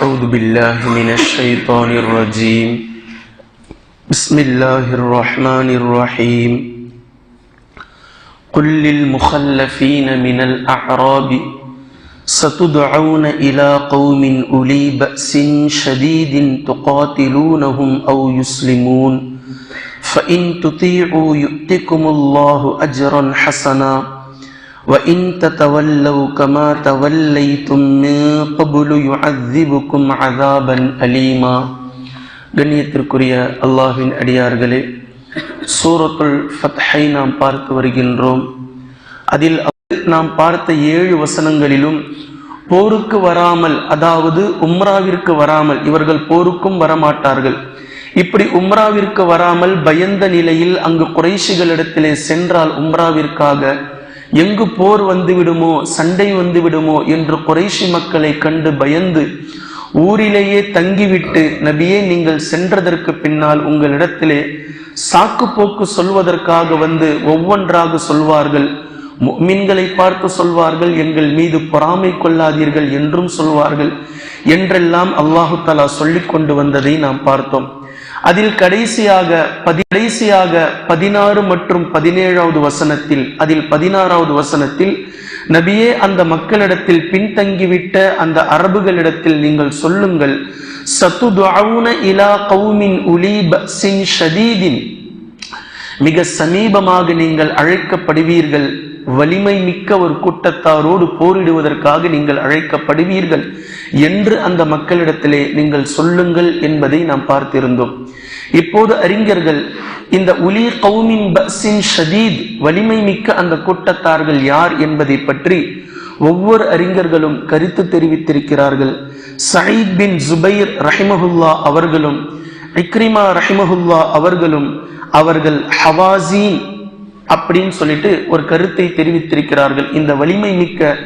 أعوذ بالله من الشيطان الرجيم. بسم الله الرحمن الرحيم. قل للمخلفين من الأعراب ستدعون إلى قوم أولي بأس شديد تقاتلونهم أو يسلمون. فإن تطيعوا يؤتكم الله أجرا حسنا. وإن تتولوا كما توليتم من قبل يعذبكم عذابا أليما கண்ணியத்திற்குரிய அல்லாஹ்வின் அடியார்களே சூரத்துல் ஃபத்ஹை நாம் பார்த்து வருகின்றோம் அதில் நாம் பார்த்த ஏழு வசனங்களிலும் போருக்கு வராமல் அதாவது உம்ராவிற்கு வராமல் இவர்கள் போருக்கும் வரமாட்டார்கள் இப்படி உம்ராவிற்கு வராமல் பயந்த நிலையில் அங்கு குறைஷிகளிடத்திலே சென்றால் உம்ராவிற்காக எங்கு போர் வந்து விடுமோ சண்டை வந்து விடுமோ என்று குறைஷி மக்களை கண்டு பயந்து ஊரிலேயே தங்கிவிட்டு நபியே நீங்கள் சென்றதற்கு பின்னால் உங்களிடத்திலே சாக்கு போக்கு சொல்வதற்காக வந்து ஒவ்வொன்றாக சொல்வார்கள். மீன்களை பார்த்து சொல்வார்கள் எங்கள் மீது பொறாமை கொள்ளாதீர்கள் என்றும் சொல்வார்கள். என்றெல்லாம் அல்லாஹு தலா சொல்லிக் கொண்டு வந்ததை நாம் பார்த்தோம். அதில் கடைசியாக பதி கடைசியாக பதினாறு மற்றும் பதினேழாவது வசனத்தில் அதில் பதினாறாவது வசனத்தில் நபியே அந்த மக்களிடத்தில் பின்தங்கிவிட்ட அந்த அரபுகளிடத்தில் நீங்கள் சொல்லுங்கள் சத்துதுஅவுன இலா கவுமின் உலி பஸின் ஷதீதின். மிக சமீபமாக நீங்கள் அழைக்கப்படுவீர்கள் வலிமை மிக்க ஒரு கூட்டத்தாரோடு போரிடுவதற்காக நீங்கள் அழைக்கப்படுவீர்கள். என்று அந்த மக்களிடத்திலே நீங்கள் சொல்லுங்கள் என்பதை நாம் பார்த்திருந்தோம். இப்போது அறிஞர்கள் இந்த உலி கௌமின் பஸின் ஷதீத் வலிமை மிக்க அந்த கூட்டத்தார்கள் யார் என்பதை பற்றி ஒவ்வொரு அறிஞர்களும் கருத்து தெரிவித்திருக்கிறார்கள். சயீத் பின் ஜுபைர் ரஹிமஹுல்லா அவர்களும் இக்ரிமா ரஹிமஹுல்லா அவர்களும் அவர்கள் ஹவாசீன் அப்படின்னு சொல்லிட்டு ஒரு கருத்தை தெரிவித்திருக்கிறார்கள். இந்த வலிமை மிக்க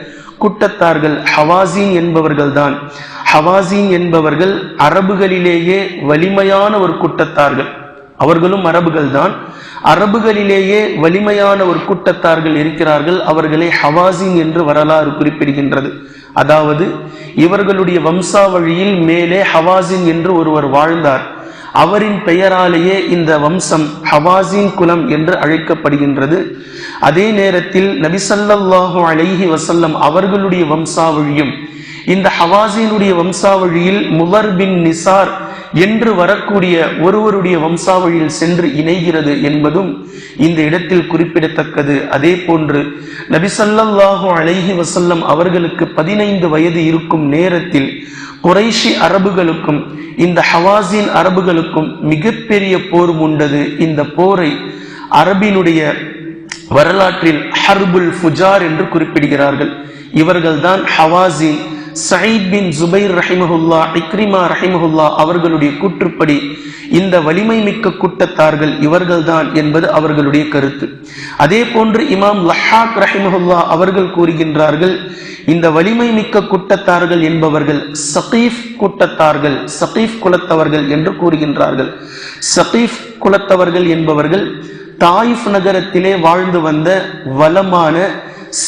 கூட்டத்தார்கள் ஹவாசின் என்பவர்கள் தான் என்பவர்கள் அரபுகளிலேயே வலிமையான ஒரு கூட்டத்தார்கள். அவர்களும் அரபுகள் தான் அரபுகளிலேயே வலிமையான ஒரு கூட்டத்தார்கள் இருக்கிறார்கள். அவர்களை ஹவாசின் என்று வரலாறு குறிப்பிடுகின்றது. அதாவது இவர்களுடைய வம்சாவழியில் மேலே ஹவாசின் என்று ஒருவர் வாழ்ந்தார். அவரின் பெயராலேயே இந்த வம்சம் ஹவாசின் குலம் என்று அழைக்கப்படுகின்றது. அதே நேரத்தில் நபிசல்லாஹு அலைஹி வசல்லம் அவர்களுடைய வம்சாவழியும் இந்த ஹவாசினுடைய வம்சாவழியில் முவர் பின் நிசார் என்று வரக்கூடிய ஒருவருடைய வம்சாவழியில் சென்று இணைகிறது என்பதும் இந்த இடத்தில் குறிப்பிடத்தக்கது. அதே போன்று நபிசல்லாஹு அலைஹி வசல்லம் அவர்களுக்கு பதினைந்து வயது இருக்கும் நேரத்தில் குறைஷி அரபுகளுக்கும் இந்த ஹவாசின் அரபுகளுக்கும் மிகப்பெரிய போர் உண்டது. இந்த போரை அரபினுடைய வரலாற்றில் ஹர்புல் ஃபுஜார் என்று குறிப்பிடுகிறார்கள். இவர்கள்தான் ஹவாசின் சயீத் பின் ஜுபைர் ரஹிமஹுல்லா இக்ரிமா ரஹிமஹுல்லா அவர்களுடைய கூற்றுப்படி இந்த வலிமை மிக்க கூட்டத்தார்கள் இவர்கள்தான் என்பது அவர்களுடைய கருத்து. அதே போன்று இமாம் லஹாக் ரஹிமஹுல்லா அவர்கள் கூறுகின்றார்கள் இந்த வலிமை மிக்க கூட்டத்தார்கள் என்பவர்கள் சகீஃப் கூட்டத்தார்கள் சகீஃப் குலத்தவர்கள் என்று கூறுகின்றார்கள். சகீஃப் குலத்தவர்கள் என்பவர்கள் தாயிஃப் நகரத்திலே வாழ்ந்து வந்த வளமான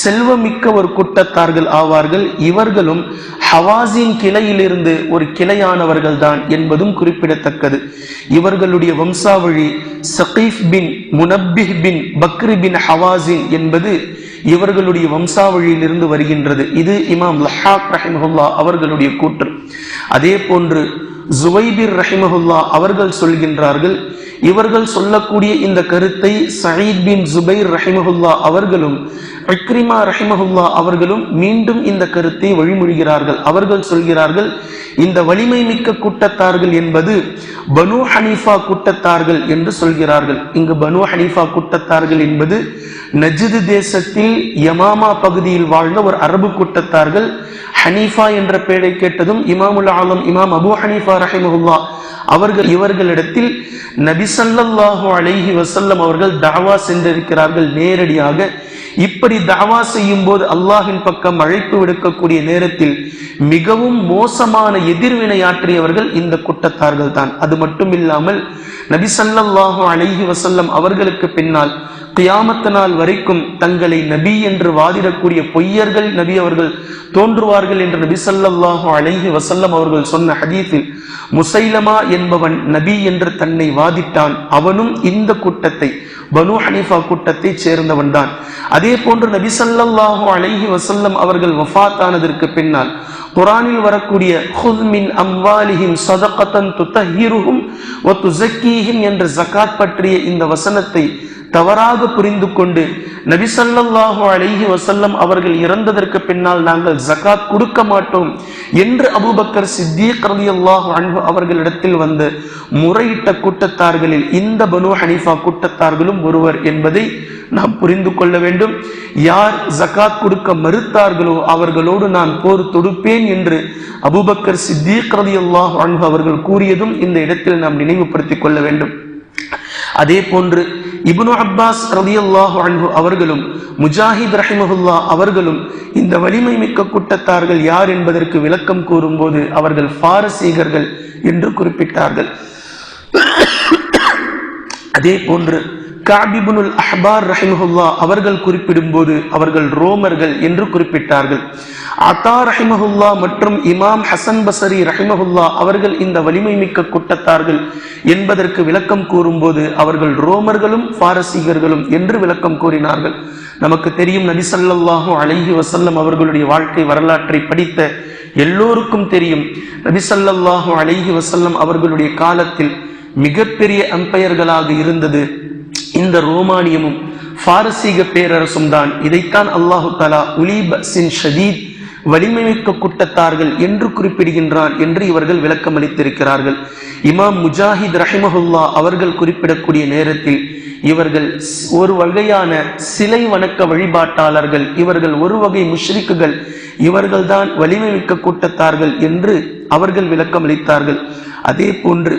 செல்வமிக்க ஒரு கூட்டத்தார்கள் ஆவார்கள். இவர்களும் ஹவாசின் கிளையிலிருந்து ஒரு கிளையானவர்கள் தான் என்பதும் குறிப்பிடத்தக்கது. இவர்களுடைய வம்சாவழி சகீஃப் பின் முனப்பிஹ் பின் பக்ரி பின் ஹவாசின் என்பது இவர்களுடைய வம்சாவழியிலிருந்து வருகின்றது. இது இமாம் லஹாக் ரஹிமஹுல்லா அவர்களுடைய கூற்று. அதே போன்று ஜுவைபிர் ரஹிமஹுல்லா அவர்கள் சொல்கின்றார்கள் இவர்கள் சொல்லக்கூடிய இந்த கருத்தை சயீத் பின் ஜுபைர் ரஹிமஹுல்லா அவர்களும் இக்ரிமா ரஹிமஹுல்லா அவர்களும் மீண்டும் இந்த கருத்தை வழிமொழிகிறார்கள் அவர்கள் சொல்கிறார்கள் இந்த வலிமை மிக்க கூட்டத்தார்கள் என்பது பனு ஹனீஃபா கூட்டத்தார்கள் என்று சொல்கிறார்கள். இங்கு பனு ஹனீஃபா கூட்டத்தார்கள் என்பது நஜிது தேசத்தில் யமாமா பகுதியில் வாழ்ந்த ஒரு அரபு கூட்டத்தார்கள். ஹனீஃபா என்ற பெயரை கேட்டதும் இமாமுல் ஆலம் இமாம் அபு ஹனீஃபா ரஹிமஹுல்லா அவர்கள் இவர்களிடத்தில் நபிசல்லாஹு அலைஹி வசல்லம் அவர்கள் தாவா சென்றிருக்கிறார்கள். நேரடியாக இப்படி தாவா செய்யும் போது அல்லாஹின் பக்கம் அழைப்பு விடுக்கக்கூடிய நேரத்தில் மிகவும் மோசமான எதிர்வினை ஆற்றியவர்கள் இந்த கூட்டத்தார்கள் தான் அது மட்டும் இல்லாமல் நபிசல்லாஹு அலஹி வசல்லம் அவர்களுக்கு பின்னால் கியாமத்த நாள் வரைக்கும் தங்களை நபி என்று வாதிடக்கூடிய பொய்யர்கள் நபி அவர்கள் தோன்றுவார்கள் என்று நபி சல்லாஹூ அலைஹி வசல்லம் அவர்கள் சொன்ன ஹதீஸில் முசைலமா என்பவன் நபி என்று தன்னை வாதிட்டான். அவனும் இந்த கூட்டத்தை பனு ஹனீஃபா கூட்டத்தை சேர்ந்தவன் தான். அதே போன்று நபி சல்லாஹூ அலைஹி வசல்லம் அவர்கள் வஃபாத்தானதற்கு பின்னால் குரானில் வரக்கூடிய ஹுஸ்மின் அம்வாலிஹிம் சதகத்தன் துத்தஹிருஹும் வ துஸக்கீஹிம் என்ற ஜகாத் பற்றிய இந்த வசனத்தை தவறாக புரிந்து கொண்டு நபிசல்லாஹு ஸல்லல்லாஹு அலைஹி அவர்கள் இறந்ததற்கு பின்னால் நாங்கள் ஜகாத் கொடுக்க மாட்டோம் என்று அபூபக்கர் சித்திக் ரலியல்லாஹு அன்பு அவர்களிடத்தில் வந்து முறையிட்ட கூட்டத்தார்களில் இந்த பனு ஹனீஃபா கூட்டத்தார்களும் ஒருவர் என்பதை நாம் புரிந்து கொள்ள வேண்டும். யார் ஜகாத் கொடுக்க மறுத்தார்களோ அவர்களோடு நான் போர் தொடுப்பேன் என்று அபூபக்கர் சித்திக் ரலியல்லாஹு அன்பு அவர்கள் கூறியதும் இந்த இடத்தில் நாம் நினைவுபடுத்திக் கொள்ள வேண்டும். அதே போன்று இபுனு அப்பாஸ் ரலியல்லாஹு அன்பு அவர்களும் முஜாஹித் ரஹிமஹுல்லா அவர்களும் இந்த வலிமை மிக்க கூட்டத்தார்கள் யார் என்பதற்கு விளக்கம் கூறும்போது அவர்கள் பாரசீகர்கள் என்று குறிப்பிட்டார்கள். அதே போன்று காபிபுனுல் அஹ்பார் ரஹிமஹுல்லா அவர்கள் குறிப்பிடும்போது அவர்கள் ரோமர்கள் என்று குறிப்பிட்டார்கள். அத்தா ரஹிமஹுல்லா மற்றும் இமாம் ஹசன் பசரி ரஹிமஹுல்லா அவர்கள் இந்த வலிமை மிக்க கூட்டத்தார்கள் என்பதற்கு விளக்கம் கூறும்போது அவர்கள் ரோமர்களும் பாரசீகர்களும் என்று விளக்கம் கூறினார்கள். நமக்கு தெரியும் நபிசல்லாஹு அழகி வசல்லம் அவர்களுடைய வாழ்க்கை வரலாற்றை படித்த எல்லோருக்கும் தெரியும். நபிசல்லாஹு ஸல்லல்லாஹு வசல்லம் அவர்களுடைய காலத்தில் மிகப்பெரிய அம்பையர்களாக இருந்தது இந்த ரோமானியமும் பாரசீக பேரரசும் தான் இதைத்தான் அல்லாஹு தலா உலீபசின் ஷதீத் வலிமைமிக்க கூட்டத்தார்கள் என்று குறிப்பிடுகின்றான் என்று இவர்கள் விளக்கம் அளித்திருக்கிறார்கள் இமாம் முஜாஹித் ரஹிமஹுல்லா அவர்கள் குறிப்பிடக்கூடிய நேரத்தில் இவர்கள் ஒரு வகையான சிலை வணக்க வழிபாட்டாளர்கள் இவர்கள் ஒரு வகை முஷ்ரிக்குகள் இவர்கள்தான் வலிமைமிக்க கூட்டத்தார்கள் என்று அவர்கள் விளக்கம் அளித்தார்கள் அதே போன்று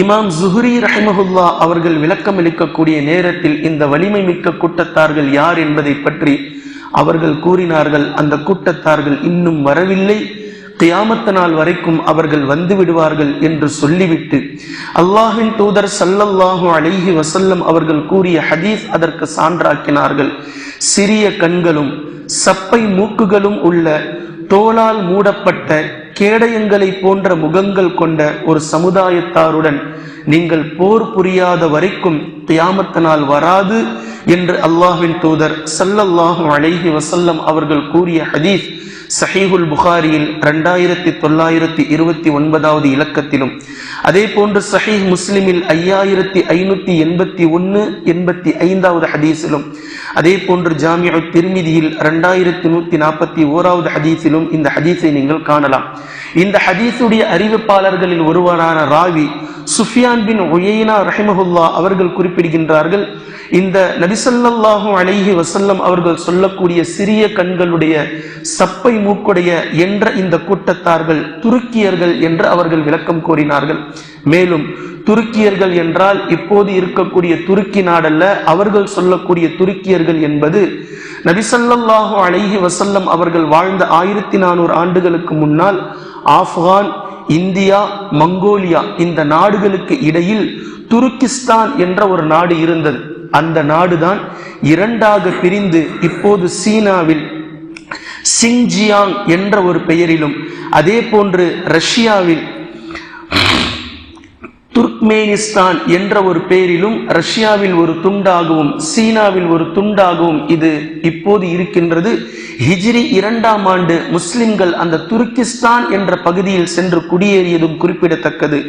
இமாம் ஜுஹ்ரி ரஹிமஹுல்லா அவர்கள் விளக்கம் அளிக்கக்கூடிய நேரத்தில் இந்த வலிமை மிக்க கூட்டத்தார்கள் யார் என்பதை பற்றி அவர்கள் கூறினார்கள். அந்த கூட்டத்தார்கள் இன்னும் வரவில்லை. கியாமத்த நாள் வரைக்கும் அவர்கள் வந்து விடுவார்கள் என்று சொல்லிவிட்டு அல்லாஹின் தூதர் சல்லல்லாஹு அலைஹி வசல்லம் அவர்கள் கூறிய ஹதீஸ் அதற்கு சான்றாக்கினார்கள். சிறிய கண்களும் சப்பை மூக்குகளும் உள்ள தோளால் மூடப்பட்ட கேடயங்களை போன்ற முகங்கள் கொண்ட ஒரு சமுதாயத்தாருடன் நீங்கள் போர் புரியாத வரைக்கும் தியாமத்தினால் வராது என்று அல்லாஹ்வின் தூதர் சல்லல்லாஹு அலைஹி வசல்லம் அவர்கள் கூறிய ஹதீஸ். சஹீஹுல் புகாரியில் ரெண்டாயிரத்தி தொள்ளாயிரத்தி இருபத்தி ஒன்பதாவது இலக்கத்திலும் அதே போன்று சஹீஹ் முஸ்லிமில் ஐயாயிரத்தி ஐநூத்தி எண்பத்தி ஒன்னு எண்பத்தி ஐந்தாவது ஹதீஸிலும் அதே போன்று ஜாமியா திருமிதியில் ரெண்டாயிரத்தி நூத்தி நாற்பத்தி ஓராவது ஹதீஸிலும் இந்த ஹதீஸை நீங்கள் காணலாம். இந்த ஹதீஸுடைய அறிவிப்பாளர்களில் ஒருவரான ராவி சுஃபியான் பின் ஒயைனா ரஹிமஹுல்லா அவர்கள் குறிப்பிடுகின்றார்கள் இந்த நபிசல்லாஹும் அழகி வசல்லம் அவர்கள் சொல்லக்கூடிய சிறிய கண்களுடைய சப்பை மூக்குடைய என்ற இந்த கூட்டத்தார்கள் துருக்கியர்கள் என்று அவர்கள் விளக்கம் கோரினார்கள் மேலும் துருக்கியர்கள் என்றால் இப்போது இருக்கக்கூடிய துருக்கி நாடல்ல அவர்கள் சொல்லக்கூடிய துருக்கியர்கள் என்பது நபிசல்லாஹு அழகி வசல்லம் அவர்கள் வாழ்ந்த ஆயிரத்தி நானூறு ஆண்டுகளுக்கு முன்னால் ஆப்கான் இந்தியா மங்கோலியா இந்த நாடுகளுக்கு இடையில் துருக்கிஸ்தான் என்ற ஒரு நாடு இருந்தது. அந்த நாடுதான் இரண்டாக பிரிந்து இப்போது சீனாவில் சிங்ஜியாங் என்ற ஒரு பெயரிலும் அதே போன்று ரஷ்யாவில் துர்க்மேனிஸ்தான் என்ற ஒரு பெயரிலும் ரஷ்யாவில் ஒரு துண்டாகவும் சீனாவில் ஒரு துண்டாகவும் இது இப்போது இருக்கின்றது. ஹிஜ்ரி இரண்டாம் ஆண்டு முஸ்லிம்கள் அந்த துருக்கிஸ்தான் என்ற பகுதியில் சென்று குடியேறியதும் குறிப்பிடத்தக்கது.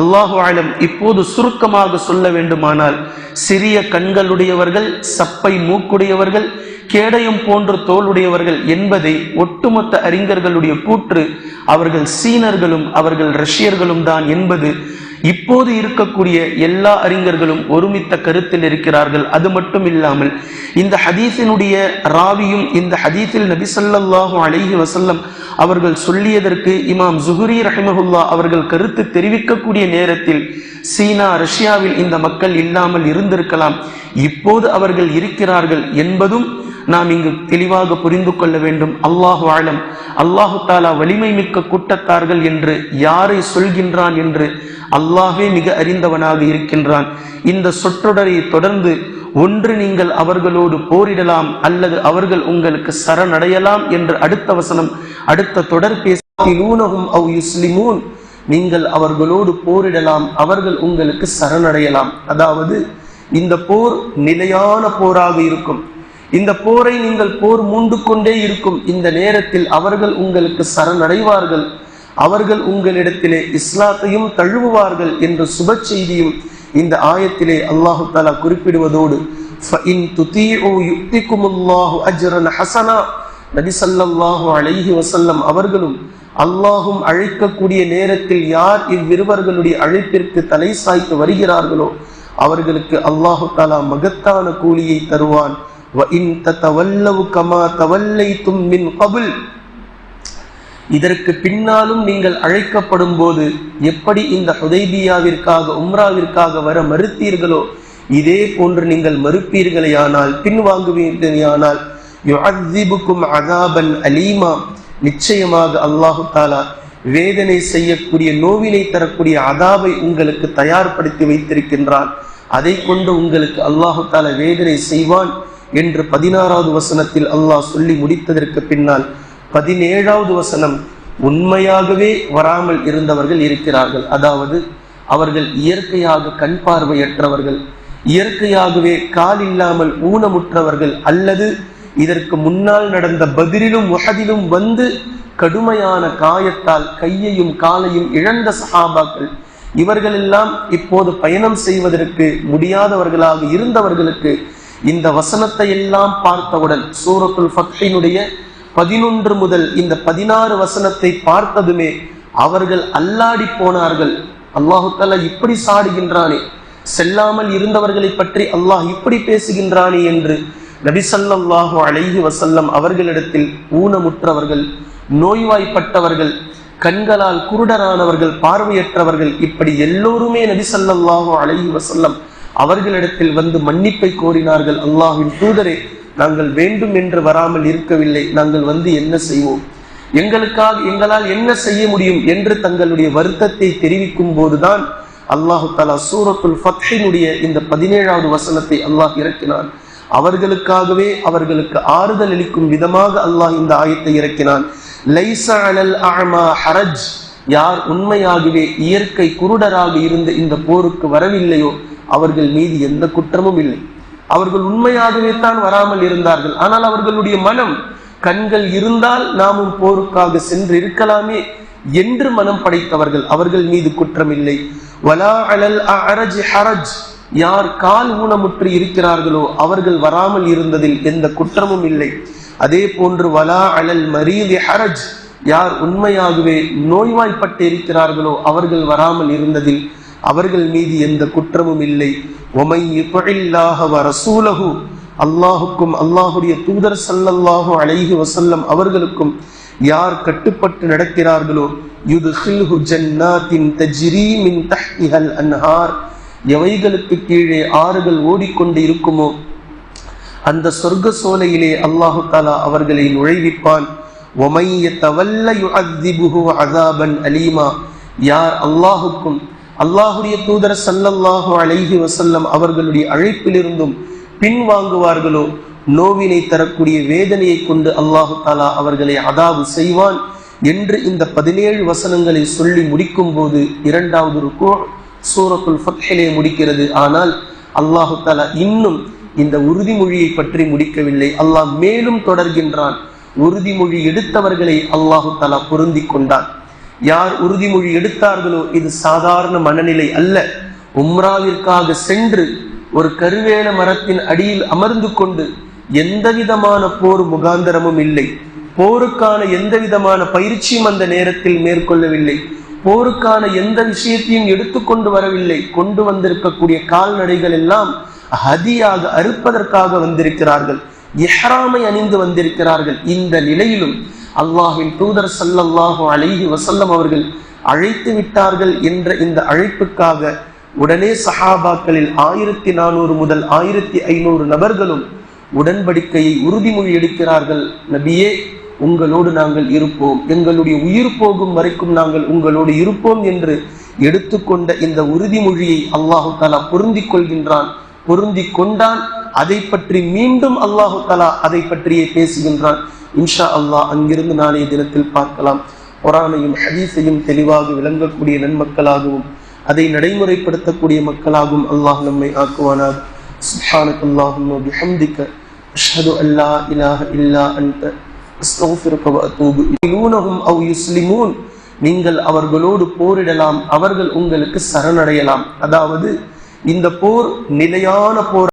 அல்லாஹு ஆலம் இப்போது சுருக்கமாக சொல்ல வேண்டுமானால் சிறிய கண்களுடையவர்கள் சப்பை மூக்குடையவர்கள் கேடயம் போன்ற தோளுடையவர்கள் என்பதை ஒட்டுமொத்த அறிஞர்களுடைய கூற்று அவர்கள் சீனர்களும் அவர்கள் ரஷ்யர்களும் தான் என்பது இப்போது இருக்கக்கூடிய எல்லா அறிஞர்களும் ஒருமித்த கருத்தில் இருக்கிறார்கள். அது மட்டும் இல்லாமல் இந்த ஹதீஸினுடைய ராவியும் இந்த ஹதீஸில் நபிசல்லாஹு ஸல்லல்லாஹு அலைஹி அவர்கள் சொல்லியதற்கு இமாம் ஜுஹுரி ரஹிமஹுல்லா அவர்கள் கருத்து தெரிவிக்கக்கூடிய நேரத்தில் சீனா ரஷ்யாவில் இந்த மக்கள் இல்லாமல் இருந்திருக்கலாம். இப்போது அவர்கள் இருக்கிறார்கள் என்பதும் நாம் இங்கு தெளிவாக புரிந்து கொள்ள வேண்டும். அல்லாஹு ஆழம் அல்லாஹு தாலா வலிமை மிக்க கூட்டத்தார்கள் என்று யாரை சொல்கின்றான் என்று அல்லாஹே மிக அறிந்தவனாக இருக்கின்றான். இந்த சொற்றொடரை தொடர்ந்து ஒன்று நீங்கள் அவர்களோடு போரிடலாம் அல்லது அவர்கள் உங்களுக்கு சரணடையலாம் என்று அடுத்த வசனம் அடுத்த தொடர் பேசிலூனகும் அவ் யுஸ்லிமூன். நீங்கள் அவர்களோடு போரிடலாம் அவர்கள் உங்களுக்கு சரணடையலாம். அதாவது இந்த போர் நிலையான போராக இருக்கும். இந்த போரை நீங்கள் போர் மூண்டு கொண்டே இருக்கும் இந்த நேரத்தில் அவர்கள் உங்களுக்கு சரணடைவார்கள். அவர்கள் உங்களிடத்திலே இஸ்லாத்தையும் தழுவுவார்கள் என்ற சுப செய்தியும் இந்த ஆயத்திலே அல்லாஹு தாலா குறிப்பிடுவதோடு நபி அலைஹி வசல்லம் அவர்களும் அல்லாஹும் அழைக்கக்கூடிய நேரத்தில் யார் இவ்விருவர்களுடைய அழைப்பிற்கு தலை சாய்த்து வருகிறார்களோ அவர்களுக்கு அல்லாஹு தாலா மகத்தான கூலியை தருவான். இதற்கு பின்னாலும் நீங்கள் அழைக்கப்படும் போது எப்படி இந்த ஹுதைபியாவிற்காக உம்ராவிற்காக வர மறுத்தீர்களோ இதே போன்று நீங்கள் மறுப்பீர்களேயானால் பின்வாங்குவீர்களேயானால் அதாபன் அலீமா. நிச்சயமாக அல்லாஹு தாலா வேதனை செய்யக்கூடிய நோவினை தரக்கூடிய அதாவை உங்களுக்கு தயார்படுத்தி வைத்திருக்கின்றான். அதை கொண்டு உங்களுக்கு அல்லாஹு தாலா வேதனை செய்வான். என்று பதினாறாவது வசனத்தில் அல்லாஹ் சொல்லி முடித்ததற்கு பின்னால் பதினேழாவது வசனம் உண்மையாகவே வராமல் இருந்தவர்கள் இருக்கிறார்கள். அதாவது அவர்கள் இயற்கையாக கண் பார்வையற்றவர்கள் இயற்கையாகவே கால் இல்லாமல் ஊனமுற்றவர்கள் அல்லது இதற்கு முன்னால் நடந்த பதிலும் உகதிலும் வந்து கடுமையான காயத்தால் கையையும் காலையும் இழந்த சஹாபாக்கள் இவர்களெல்லாம் இப்போது பயணம் செய்வதற்கு முடியாதவர்களாக இருந்தவர்களுக்கு இந்த வசனத்தை எல்லாம் பார்த்தவுடன் சூரத்துல் ஃபத்தினுடைய பதினொன்று முதல் இந்த பதினாறு வசனத்தை பார்த்ததுமே அவர்கள் அல்லாடி போனார்கள். அல்லாஹு இப்படி சாடுகின்றானே. செல்லாமல் இருந்தவர்களை பற்றி அல்லாஹ் இப்படி பேசுகின்றானே என்று நபிசல்லாஹு அலைஹி வசல்லம் அவர்களிடத்தில் ஊனமுற்றவர்கள் நோய்வாய்ப்பட்டவர்கள் கண்களால் குருடரானவர்கள் பார்வையற்றவர்கள் இப்படி எல்லோருமே நபிசல்லாஹு அலைஹி வசல்லம் அவர்களிடத்தில் வந்து மன்னிப்பை கோரினார்கள் அல்லாஹின் தூதரே நாங்கள் வேண்டும் என்று வராமல் இருக்கவில்லை. நாங்கள் வந்து என்ன செய்வோம்? எங்களுக்காக எங்களால் என்ன செய்ய முடியும் என்று தங்களுடைய வருத்தத்தை தெரிவிக்கும் போதுதான் அல்லாஹு தலா சூரத்துல் ஃபத்தினுடைய இந்த பதினேழாவது வசனத்தை அல்லாஹ் இறக்கினான். அவர்களுக்காகவே அவர்களுக்கு ஆறுதல் அளிக்கும் விதமாக அல்லாஹ் இந்த ஆயத்தை இறக்கினான். ஹரஜ். யார் உண்மையாகவே இயற்கை குருடராக இருந்து இந்த போருக்கு வரவில்லையோ அவர்கள் மீது எந்த குற்றமும் இல்லை. அவர்கள் உண்மையாகவே தான் வராமல் இருந்தார்கள். ஆனால் அவர்களுடைய மனம் கண்கள் இருந்தால் நாமும் போருக்காக சென்று இருக்கலாமே என்று மனம் படைத்தவர்கள். அவர்கள் மீது குற்றம் இல்லை வலா அலல் அரஜ் ஹரஜ். யார் கால் ஊனமுற்று இருக்கிறார்களோ அவர்கள் வராமல் இருந்ததில் எந்த குற்றமும் இல்லை. அதே போன்று வலா அலல் மரீதி ஹரஜ். யார் உண்மையாகவே நோய்வாய்ப்பட்டு இருக்கிறார்களோ அவர்கள் வராமல் இருந்ததில் அவர்கள் மீது எந்த குற்றமும் இல்லை. ஒமை ரசூலகு அல்லாஹுக்கும் அல்லாஹுடைய தூதர் சல்லல்லாஹு அலைஹி வசல்லம் அவர்களுக்கும் யார் கட்டுப்பட்டு நடக்கிறார்களோ யுது ஜன்னாத்தின் தஜ்ரி மின் தஹ்திஹல் அன்ஹார். எவைகளுக்கு கீழே ஆறுகள் ஓடிக்கொண்டு இருக்குமோ அந்த சொர்க்க சோலையிலே அல்லாஹு தாலா அவர்களை நுழைவிப்பான். அதாபன் அலீமா யார் அல்லாஹுக்கும் அல்லாஹுடைய தூதர் சல்லல்லாஹு அலைஹி வசல்லம் அவர்களுடைய அழைப்பிலிருந்தும் பின்வாங்குவார்களோ? நோவினை தரக்கூடிய வேதனையை கொண்டு அல்லாஹு தாலா அவர்களை அதாவு செய்வான் என்று இந்த பதினேழு வசனங்களை சொல்லி முடிக்கும் போது இரண்டாவது ருக்கோ சூரத்துல் ஃபத்ஹிலே முடிக்கிறது. ஆனால் அல்லாஹு தாலா இன்னும் இந்த உறுதிமொழியை பற்றி முடிக்கவில்லை. அல்லாஹ் மேலும் தொடர்கின்றான். உறுதிமொழி எடுத்தவர்களை அல்லாஹு தாலா பொருந்தி கொண்டான். யார் உறுதிமொழி எடுத்தார்களோ இது சாதாரண மனநிலை அல்ல. உம்ராவிற்காக சென்று ஒரு கருவேல மரத்தின் அடியில் அமர்ந்து கொண்டு எந்த விதமான போர் முகாந்தரமும் இல்லை. போருக்கான எந்த விதமான பயிற்சியும் அந்த நேரத்தில் மேற்கொள்ளவில்லை. போருக்கான எந்த விஷயத்தையும் எடுத்துக்கொண்டு வரவில்லை. கொண்டு வந்திருக்கக்கூடிய கால்நடைகள் எல்லாம் ஹதியாக அறுப்பதற்காக வந்திருக்கிறார்கள். எஹராமை அணிந்து வந்திருக்கிறார்கள். இந்த நிலையிலும் அல்லாஹின் தூதர் சல்லல்லாஹு அலைஹி வசல்லம் அவர்கள் அழைத்து விட்டார்கள் என்ற இந்த அழைப்புக்காக உடனே சஹாபாக்களில் ஆயிரத்தி நானூறு முதல் ஆயிரத்தி ஐநூறு நபர்களும் உடன்படிக்கையை உறுதிமொழி எடுக்கிறார்கள். நபியே உங்களோடு நாங்கள் இருப்போம். எங்களுடைய உயிர் போகும் வரைக்கும் நாங்கள் உங்களோடு இருப்போம் என்று எடுத்துக்கொண்ட இந்த உறுதிமொழியை அல்லாஹு தாலா பொருந்திக் கொள்கின்றான். பொருந்தி கொண்டான். அதை பற்றி மீண்டும் அல்லாஹு தலா அதை பற்றியே பேசுகின்றான். இன்ஷா அல்லாஹ் அங்கிருந்து நாளைய தினத்தில் பார்க்கலாம். குரானையும் ஹதீஸையும் தெளிவாக விளங்கக்கூடிய நன்மக்களாகவும் அதை நடைமுறைப்படுத்தக்கூடிய மக்களாகவும் அல்லாஹ் நம்மை ஆக்குவானார் சுப்ஹானக அல்லாஹும்ம பிஹம்திக அஷ்ஹது அல்லா இலாஹ இல்லா அன்த. அஸ்தக்ஃபிருக வ அத்தூபு இலூனஹும் அவ் யுஸ்லிமூன். நீங்கள் அவர்களோடு போரிடலாம் அவர்கள் உங்களுக்கு சரணடையலாம். அதாவது இந்த போர் நிலையான போர்